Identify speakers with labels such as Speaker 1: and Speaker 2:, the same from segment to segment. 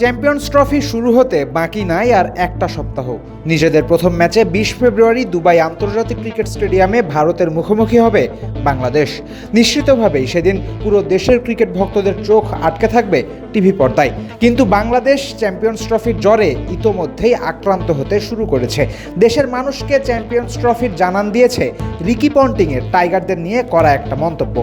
Speaker 1: Champions trophy শুরু হতে বাকি নাই আর একটা সপ্তাহ। নিজেদের প্রথম ম্যাচে বিশ ফেব্রুয়ারি দুবাই আন্তর্জাতিক ক্রিকেট স্টেডিয়ামে ভারতের মুখোমুখি হবে বাংলাদেশ। নিশ্চিতভাবেই সেদিন পুরো দেশের ক্রিকেট ভক্তদের চোখ আটকে থাকবে টিভি পর্দায়। কিন্তু বাংলাদেশ চ্যাম্পিয়ন্স ট্রফির জ্বরে ইতোমধ্যেই আক্রান্ত হতে শুরু করেছে। দেশের মানুষকে চ্যাম্পিয়ন্স ট্রফির জানান দিয়েছে রিকি পন্টিংয়ের টাইগারদের নিয়ে করা একটা মন্তব্য।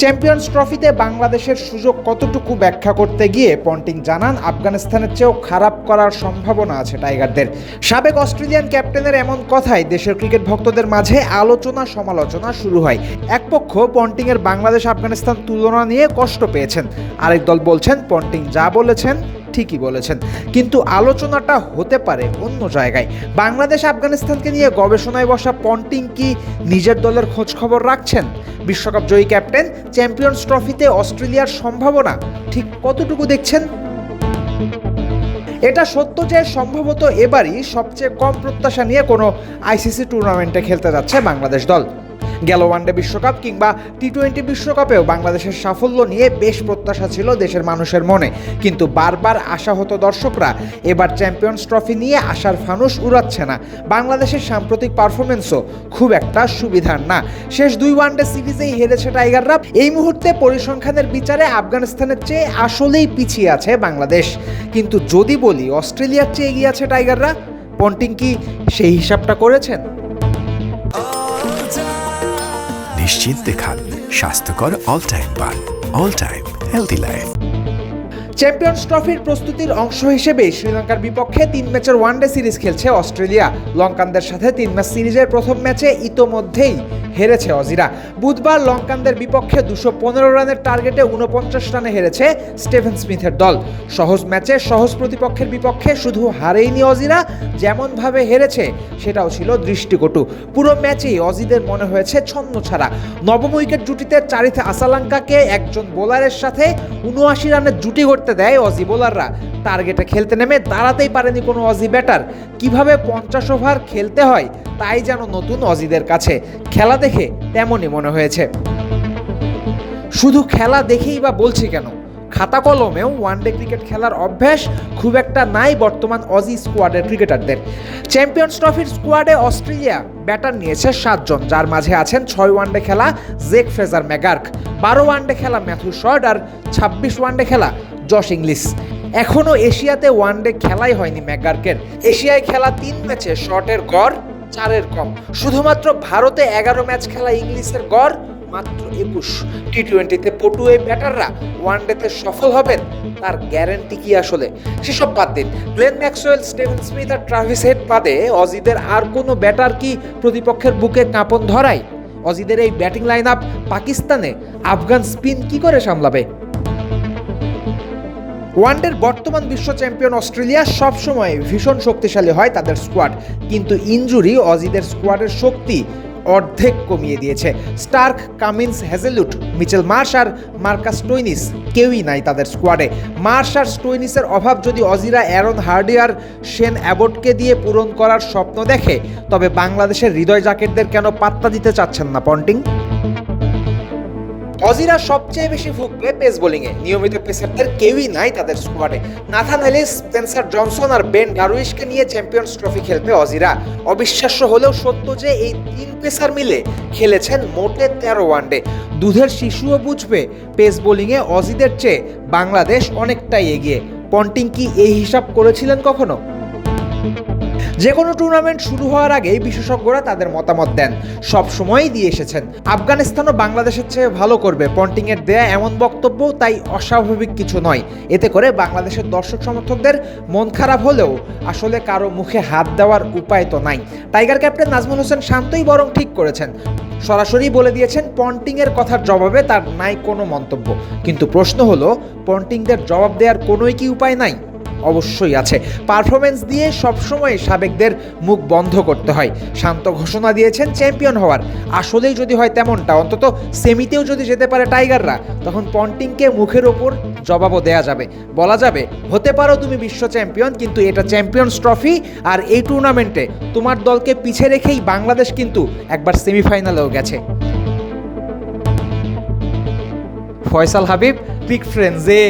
Speaker 1: চ্যাম্পিয়ন্স ট্রফিতে বাংলাদেশের সুযোগ কতটুকু ব্যাখ্যা করতে গিয়ে পন্টিং জানান, আফগানিস্তানের চেয়েও খারাপ করার সম্ভাবনা আছে টাইগারদের। সাবেক অস্ট্রেলিয়ান ক্যাপ্টেনের এমন কথায় দেশের ক্রিকেট ভক্তদের মাঝে আলোচনা সমালোচনা শুরু হয়। এক পক্ষ পন্টিংয়ের বাংলাদেশ আফগানিস্তান তুলনা নিয়ে কষ্ট পেয়েছেন। আরেক দল বলছেন, পন্টিং যা বলেছেন ঠিকই বলেছেন। কিন্তু আলোচনাটা হতে পারে অন্য জায়গায়। বাংলাদেশ আফগানিস্তানকে নিয়ে গবেষণায় বসা পন্টিং কি নিজের দলের খোঁজ খবর রাখছেন? বিশ্বকাপ জয়ী ক্যাপ্টেন, চ্যাম্পিয়ন্স ট্রফিতে অস্ট্রেলিয়ার সম্ভাবনা ঠিক কতটুকু দেখছেন? এটা সত্য যে সম্ভবত এবারই সবচেয়ে কম প্রত্যাশা নিয়ে কোনো আইসিসি টুর্নামেন্টে খেলতে যাচ্ছে বাংলাদেশ দল। গেল ওয়ানডে বিশ্বকাপ কিংবা টি টোয়েন্টি বিশ্বকাপেও বাংলাদেশের সাফল্য নিয়ে বেশ প্রত্যাশা ছিল দেশের মানুষের মনে। কিন্তু বারবার আশা হতো দর্শকরা, এবার চ্যাম্পিয়ন্স ট্রফি নিয়ে আশার ফানুস উড়াচ্ছে না। বাংলাদেশের সাম্প্রতিক পারফরমেন্সও খুব একটা সুবিধার না। শেষ দুই ওয়ানডে সিরিজেই হেরেছে টাইগাররা। এই মুহূর্তে পরিসংখ্যানের বিচারে আফগানিস্তানের চেয়ে আসলেই পিছিয়ে আছে বাংলাদেশ। কিন্তু যদি বলি, অস্ট্রেলিয়ার চেয়ে এগিয়ে আছে টাইগাররা। পন্টিং কি সেই হিসাবটা করেছেন?
Speaker 2: নিশ্চিন্তে খান। স্বাস্থ্যকর অল টাইম পান all time healthy life
Speaker 1: champions ট্রফির প্রস্তুতির অংশ হিসেবে শ্রীলঙ্কার বিপক্ষে তিন ম্যাচের ওয়ানডে সিরিজ খেলছে অস্ট্রেলিয়া। লঙ্কানদের সাথে তিন ম্যাচ সিরিজের প্রথম ম্যাচে ইতোমধ্যেই হেরেছে অজিরা। বুধবার লঙ্কানদের বিপক্ষে দুশো পনেরো রানের টার্গেটে উনপঞ্চাশ রানে হেরেছে স্টেভেন স্মিথের দল। সহজ ম্যাচে সহজ প্রতিপক্ষের বিপক্ষে শুধু হারেইনি অজিরা, যেমনভাবে হেরেছে সেটাও ছিল দৃষ্টিকটু। পুরো ম্যাচেই অজিদের মনে হয়েছে ছন্ন ছাড়া। নবম উইকেট জুটিতে চারিথে আসালাঙ্কাকে একজন বোলারের সাথে উনআশি রানের জুটি করতে দেয় অজি বোলাররা টার্গেটে খেলতে নেমে দাঁড়াতেই পারেনি কোনো অজি ব্যাটার কীভাবে পঞ্চাশ ওভার খেলতে হয়, তাই যেন নতুন অজিদের কাছে। খেলা দেখে তেমনই মনে হয়েছে। শুধু খেলা দেখেই বা বলছি কেন? খাতা কলমেও ওয়ানডে ক্রিকেট খেলার অভ্যাস খুব একটা নাই বর্তমান অজি স্কোয়াডের ক্রিকেটারদের চ্যাম্পিয়ন্স ট্রফির স্কোয়াডে অস্ট্রেলিয়া ব্যাটার নিয়েছে সাতজন, যার মাঝে আছেন ছয় ওয়ানডে খেলা জেক ফ্রেজার ম্যাগার্ক বারো ওয়ানডে খেলা ম্যাথু শর্ট আর ছাব্বিশ ওয়ানডে খেলা জশ ইংলিশ। এখনও এশিয়াতে ওয়ানডে খেলাই হয়নি ম্যাগার্কের এশিয়ায় খেলা তিন ম্যাচে শর্টের গড় চারের কম। শুধুমাত্র ভারতে এগারো ম্যাচ খেলা ইংলিশের গড় মাত্র একুশ। টি টোয়েন্টিতে পটু এই ব্যাটাররা ওয়ানডেতে সফল হবেন তার গ্যারেন্টি কি আসলে? সেসব বাদ দিন। গ্লেন ম্যাক্সওয়েল, স্টিভেন স্মিথ আর ট্রাভিস হেড বাদে অজিদের আর কোনো ব্যাটার কি প্রতিপক্ষের বুকে কাঁপন ধরায়? অজিদের এই ব্যাটিং লাইন আপ পাকিস্তানে আফগান স্পিন কি করে সামলাবে? ওয়ানডের বর্তমান বিশ্ব চ্যাম্পিয়ন অস্ট্রেলিয়া সবসময় ভীষণ শক্তিশালী হয় তাদের স্কোয়াড কিন্তু ইনজুরি অজিদের স্কোয়াডের শক্তি অর্ধেক কমিয়ে দিয়েছে। Starc, Cummins Hazlewood Mitchell Marsh আর মার্কাস স্টোইনিস কেউই নাই তাদের স্কোয়াডে মার্শ আর স্টোইনিসের অভাব যদি অজিরা, অ্যারন হার্ডি আর শেন অ্যাবটকে দিয়ে পূরণ করার স্বপ্ন দেখে, তবে বাংলাদেশের হৃদয় জাকেটদের কেন পাত্তা দিতে চাচ্ছেন না পন্টিং? অজিরা সবচেয়ে বেশি ভুগবে পেস বোলিংয়ে নিয়মিত পেসারদের কেউই নাই তাদের স্কোয়াডে নাথান এলিস স্পেন্সার জনসন আর বেন ডারুইশকে নিয়ে চ্যাম্পিয়ন্স ট্রফি খেলবে অজিরা। অবিশ্বাস্য হলেও সত্য যে এই তিন পেসার মিলে খেলেছেন মোটে তেরো ওয়ানডে। দুধের শিশুও বুঝবে পেস বোলিংয়ে অজিদের চেয়ে বাংলাদেশ অনেকটাই এগিয়ে। পন্টিং কি এই হিসাব করেছিলেন কখনো? যে কোনো টুর্নামেন্ট শুরু হওয়ার আগেই বিশেষজ্ঞরা তাদের মতামত দেন। সব সময়ই দিয়ে এসেছেন। আফগানিস্তানও বাংলাদেশের চেয়ে ভালো করবে। পন্টিংয়ের দেয়া এমন বক্তব্য তাই অস্বাভাবিক কিছু নয়। এতে করে বাংলাদেশের দর্শক সমর্থকদের মন খারাপ হলেও আসলে কারও মুখে হাত দেওয়ার উপায় তো নাই। টাইগার ক্যাপ্টেন নাজমুল হোসেন শান্তই বরং ঠিক করেছেন। সরাসরি বলে দিয়েছেন, পন্টিংয়ের কথার জবাবে তার নাই কোনো মন্তব্য। কিন্তু প্রশ্ন হলো, পন্টিংদের জবাব দেওয়ার কোনোই কি উপায় নাই? অবশ্যই আছে। পারফরমেন্স দিয়ে সবসময় সাবেকদের মুখ বন্ধ করতে হয়। শান্ত ঘোষণা দিয়েছেন চ্যাম্পিয়ন হওয়ার। আসলেই যদি হয় তেমনটা, অন্তত সেমিতেও যদি যেতে পারে টাইগাররা, তখন পন্টিংকে মুখের ওপর জবাবও দেয়া যাবে। বলা যাবে, হতে পারো তুমি বিশ্ব চ্যাম্পিয়ন কিন্তু এটা চ্যাম্পিয়ন্স ট্রফি আর এই টুর্নামেন্টে তোমার দলকে পিছে রেখেই বাংলাদেশ কিন্তু একবার সেমিফাইনালেও গেছে। ফয়সাল হাবিব বিগ ফ্রেন্ডসে